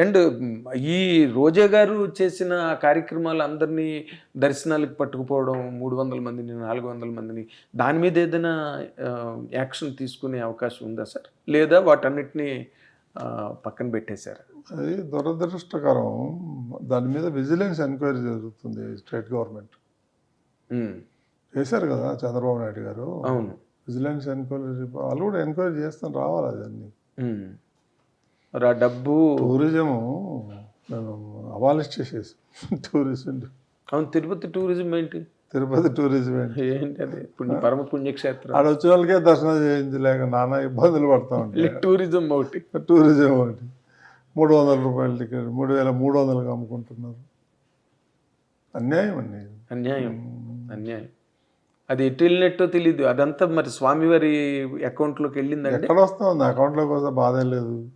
And ఈ రోజా గారు చేసిన కార్యక్రమాలు అందరినీ దర్శనాలకు పట్టుకుపోవడం మూడు వందల మందిని నాలుగు వందల మందిని దాని మీద ఏదైనా యాక్షన్ తీసుకునే అవకాశం ఉందా సార్? లేదా వాటన్నిటిని పక్కన పెట్టేశారు? అది దురదృష్టకరం. దాని మీద విజిలెన్స్ ఎంక్వైరీ జరుగుతుంది స్టేట్ గవర్నమెంట్. చేశారు కదా చంద్రబాబు నాయుడు గారు. అవును. విజిలెన్స్ ఎంక్వైరీ వాళ్ళు కూడా ఎంక్వైరీ చేస్తాను రావాలి అదన్నీ. మరి ఆ డబ్బు టూరిజం మేము అబాలిష్ చేసేసి టూరిజం. అవును తిరుపతి టూరిజం ఏంటి? తిరుపతి టూరిజం ఏంటి? ఏంటి అది? పుణ్య పరమ పుణ్యక్షేత్రం. ఆడ వచ్చిన వాళ్ళకే దర్శనం చేయించలేక నానా ఇబ్బందులు పడతా ఉంటాయి. టూరిజం ఒకటి. టూరిజం ఒకటి. మూడు వందల రూపాయల టికెట్ మూడు వేల మూడు వందలకు అమ్ముకుంటున్నారు. అన్యాయం అండి అన్యాయం అన్యాయం. అది ఎటు వెళ్ళినట్టో తెలియదు అదంతా మరి స్వామివారి అకౌంట్లోకి వెళ్ళిందండి? ఎక్కడ వస్తుంది అకౌంట్లోకి వస్తే బాధే లేదు.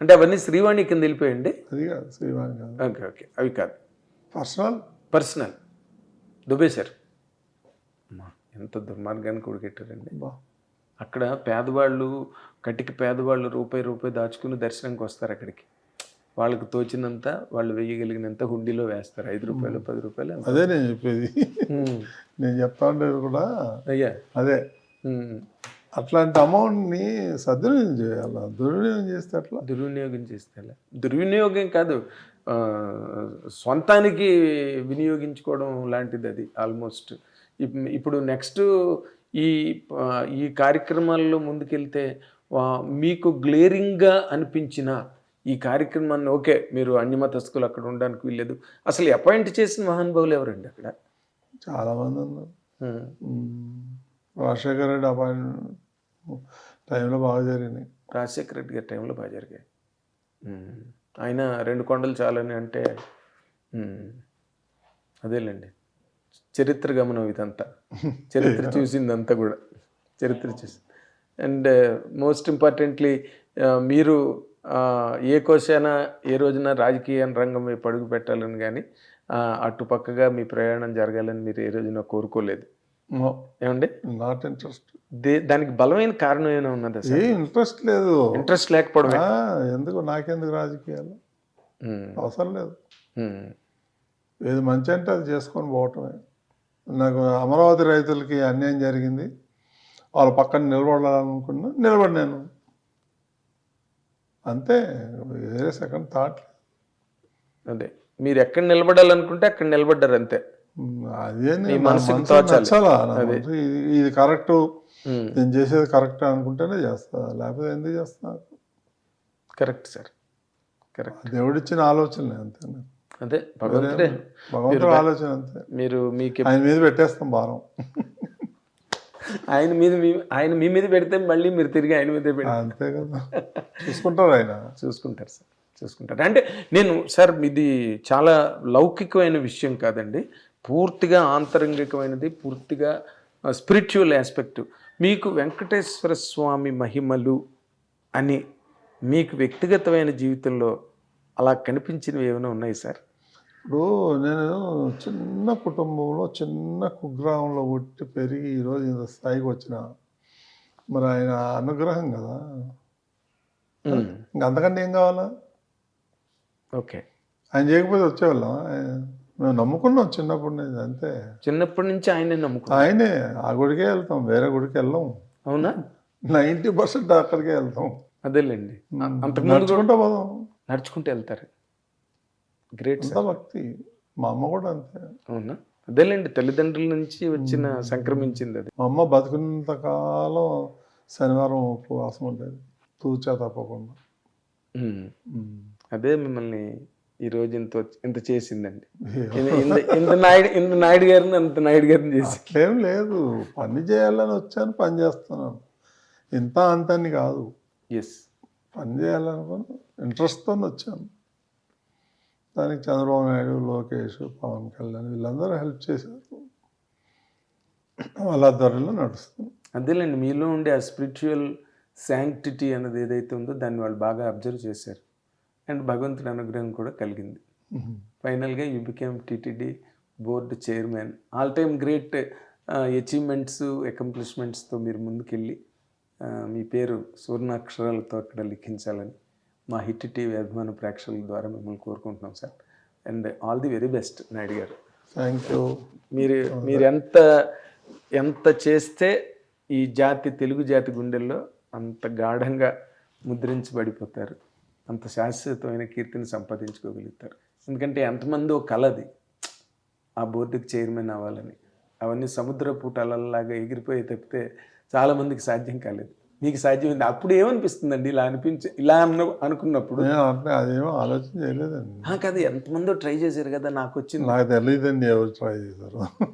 అంటే అవన్నీ శ్రీవాణి కింద వెళ్ళిపోయండి అది కాదు శ్రీవాణి కాదు. Okay okay. అవి కాదు. పర్సనల్? పర్సనల్. దుబేశారు అమ్మా, ఎంత దుర్మార్గానికి ఉడికెట్టారండి బా. అక్కడ పేదవాళ్ళు కటికి పేదవాళ్ళు రూపాయి రూపాయి దాచుకుని దర్శనంకి వస్తారు అక్కడికి. వాళ్ళకు తోచినంత వాళ్ళు వేయగలిగినంత హుండీలో వేస్తారు. ఐదు రూపాయలు పది రూపాయలు. అదే నేను చెప్పేది. నేను చెప్తా ఉండేది కూడా అయ్యా. అదే. అట్లాంటి అమౌంట్ని సద్వినియోగం చేయాలి? దుర్వినియోగం చేస్తే అట్లా దుర్వినియోగం చేస్తే? దుర్వినియోగం కాదు సొంతానికి వినియోగించుకోవడం లాంటిది అది ఆల్మోస్ట్. ఇప్- ఇప్పుడు నెక్స్ట్ ఈ ఈ కార్యక్రమాల్లో ముందుకెళ్తే మీకు గ్లేరింగ్గా అనిపించిన ఈ కార్యక్రమాన్ని ఓకే మీరు అన్యమతస్తులు అక్కడ ఉండడానికి వీల్లేదు. అసలు అపాయింట్ చేసిన మహానుభావులు ఎవరండి అక్కడ? చాలా మంది ఉన్నారు. రాజశేఖర రెడ్డి అపాయింట్మెంట్ టైంలో బాగా జరిగినాయి. రాజశేఖర రెడ్డి గారి టైంలో బాగా జరిగాయి. ఆయన రెండు కొండలు చాలని అంటే అదేలేండి. చరిత్ర గమనం ఇదంతా. చరిత్ర చూసిందంతా కూడా. చరిత్ర చూసి. అండ్ మోస్ట్ ఇంపార్టెంట్లీ మీరు ఏ కోశాన ఏ రోజున రాజకీయ రంగం వైపు అడుగు పెట్టాలని కానీ అటుపక్కగా మీ ప్రయాణం జరగాలని మీరు ఏ రోజున కోరుకోలేదు. ఏమండి? నాట్ ఇంట్రెస్ట్ దానికి బలమైన కారణం ఏమైనా ఉన్నదా ఏ ఇంట్రెస్ట్ లేదు. ఇంట్రెస్ట్ లేకపోవడమే. ఆ, ఎందుకు? నాకెందుకు రాజకీయాలు? అవసరం లేదు. ఏది మంచి అంటే అది చేసుకొని పోవటమే. నాకు అమరావతి రైతులకి అన్యాయం జరిగింది. వాళ్ళ పక్కన నిలబడాలనుకున్నా నిలబడినాను. అంతే. వేరే సెకండ్ థాట్ అదే. మీరు ఎక్కడ నిలబడాలనుకుంటే అక్కడ నిలబడ్డారు అంతే. అదే మనసుకి. నచ్చాలా? ఇది కరెక్ట్. నేను చేసేది కరెక్ట్ అనుకుంటేనే చేస్తా లేకపోతే ఎందుకు చేస్తా? Correct sir. కరెక్ట్. దేవుడిచ్చిన ఆలోచనలే అంతే. అదే భగవంతుడే. భగవంతుడు ఆలోచన అంతే. మీరు మీకు ఆయన మీద పెట్టేస్తాం భారం. ఆయన మీద మీ ఆయన మీ మీద పెడితే మళ్ళీ మీరు తిరిగి ఆయన మీదే పెడి అంతే కదా. చూసుకుంటారు ఆయన. చూసుకుంటారు సార్. చూసుకుంటారు. అంటే నేను సార్ ఇది చాలా లౌకికమైన విషయం కాదండి. పూర్తిగా ఆంతరంగికమైనది పూర్తిగా స్పిరిచువల్ ఆస్పెక్ట్ మీకు వెంకటేశ్వర స్వామి మహిమలు అని మీకు వ్యక్తిగతమైన జీవితంలో అలా కనిపించినవి ఏమైనా ఉన్నాయి సార్? ఇప్పుడు నేను చిన్న కుటుంబంలో చిన్న కుగ్రామంలో పుట్టి పెరిగి ఈరోజు ఇంత స్థాయికి వచ్చిన మరి ఆయన అనుగ్రహం కదా? ఇంక అంతకంటే ఏం కావాలా? ఓకే. ఆయన చేయకపోతే వచ్చేవాళ్ళం మేము నమ్ముకున్నాం చిన్నప్పటి నుంచి అంతే. చిన్నప్పటి నుంచి ఆయనే నమ్ముకో ఆయనే ఆ గుడికే వెళ్తాం వేరే గుడికి వెళ్ళాం. అవునా? నైంటీ పర్సెంట్ అక్కడికే వెళ్తాం. అదేలేండి. అంతకుముందు నడుచుకుంటా పోదాం. నడుచుకుంటూ వెళ్తారు. గ్రేట్ భక్తి. మా అమ్మ కూడా అంతే. అవునా? అదేలేండి తల్లిదండ్రుల నుంచి వచ్చిన సంక్రమించింది అది. మా అమ్మ బతుకున్నంత కాలం శనివారం ఉపవాసం ఉండేది. తూచా తప్పకుండా. అదే మిమ్మల్ని ఈ రోజు ఇంత ఇంత చేసిందండి. ఇంత- నాయుడు ఇంత నాయుడు గారిని అంత నాయుడు గారిని చేసి. అట్లేం లేదు. పని చేయాలని వచ్చాను పని చేస్తున్నాను. ఇంత అంత అని కాదు. ఎస్ పని చేయాలనుకుని ఇంట్రెస్ట్తో వచ్చాను. దానికి చంద్రబాబు నాయుడు లోకేష్ పవన్ కళ్యాణ్ వీళ్ళందరూ హెల్ప్ చేశారు. వాళ్ళ ఆధ్వర్యంలో నడుస్తుంది అదేలేండి మీలో ఉండే ఆ స్పిరిచువల్ శాంక్టిటీ అనేది ఏదైతే ఉందో దాన్ని వాళ్ళు బాగా అబ్జర్వ్ చేశారు. అండ్ భగవంతుడి అనుగ్రహం కూడా కలిగింది. ఫైనల్గా you became TTD board chairman. All time great achievements అకంప్లిష్మెంట్స్తో మీరు ముందుకెళ్ళి మీ పేరు సువర్ణాక్షరాలతో అక్కడ లిఖించాలని మా హిట్ టీవీ అభిమాన ప్రేక్షకుల ద్వారా మిమ్మల్ని కోరుకుంటున్నాం sir. And all the very best Naidu garu. Thank you మీరు మీరు ఎంత ఎంత చేస్తే ఈ జాతి తెలుగు జాతి గుండెల్లో అంత గాఢంగా ముద్రించబడిపోతారు. అంత శాశ్వతమైన కీర్తిని సంపాదించుకోగలుగుతారు. ఎందుకంటే ఎంతమంది ఒక కలది ఆ బోర్డుకి చైర్మన్ అవ్వాలని. అవన్నీ సముద్ర పూటాలలాగా ఎగిరిపోయి తప్పితే చాలామందికి సాధ్యం కాలేదు. మీకు సాధ్యమైంది. అప్పుడు ఏమనిపిస్తుందండి ఇలా అనిపించి ఇలా అన్న అనుకున్నప్పుడు? అదేమో ఆలోచన చేయలేదండి. "ఆ, కదా ఎంతమందో ట్రై చేశారు కదా నాకు వచ్చింది నాకు తెలియదండి ఎవరు ట్రై చేశారు.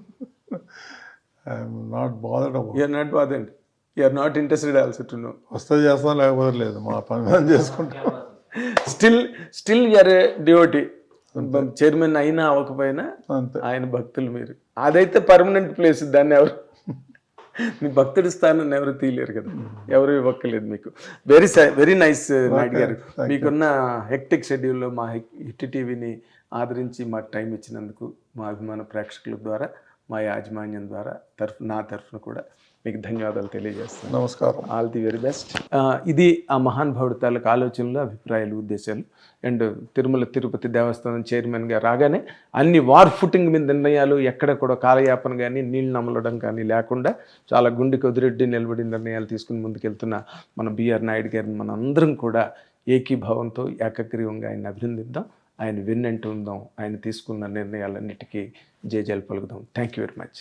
I'm not bothered you're not బాదండి you're not interested also to know వస్తే చేస్తాం లేకపోతే లేదు. మా పని చేసుకుంటాం. Still still you're D O T chairman అయినా అవ్వకపోయినా ఆయన భక్తులు మీరు. అదైతే పర్మనెంట్ ప్లేస్ దాన్ని ఎవరు మీ భక్తుడి స్థానాన్ని ఎవరు తీయలేరు కదా. ఎవరు ఇవ్వక్కలేదు మీకు. వెరీ వెరీ నైస్ నాయుడు గారు. మీకున్న హెక్టిక్ షెడ్యూల్లో మా హిట్ టీవీని ఆదరించి మాకు టైం ఇచ్చినందుకు మా అభిమాన ప్రేక్షకుల ద్వారా మా యాజమాన్యం ద్వారా తరఫు నా తరఫున కూడా మీకు ధన్యవాదాలు తెలియజేస్తాను నమస్కారం. ఆల్ ది వెరీ బెస్ట్ ఇది ఆ మహానుభావుడి తాలూకు ఆలోచనలు అభిప్రాయాలు ఉద్దేశాలు. అండ్ తిరుమల తిరుపతి దేవస్థానం చైర్మన్గా రాగానే అన్ని వార్ ఫుటింగ్ మీద నిర్ణయాలు ఎక్కడ కూడా కాలయాపన కానీ నీళ్ళు నమలడం కానీ లేకుండా చాలా గుండెకి వదిరెడ్డి నిలబడి నిర్ణయాలు తీసుకుని ముందుకెళ్తున్న మన బిఆర్ నాయుడు గారిని మన అందరం కూడా ఏకీభావంతో ఏకగ్రీవంగా ఆయన అభినందిద్దాం. ఆయన విన్నట్టు ఉందాం. ఆయన తీసుకున్న నిర్ణయాలన్నిటికీ జేజాలు పలుకుదాం. Thank you very much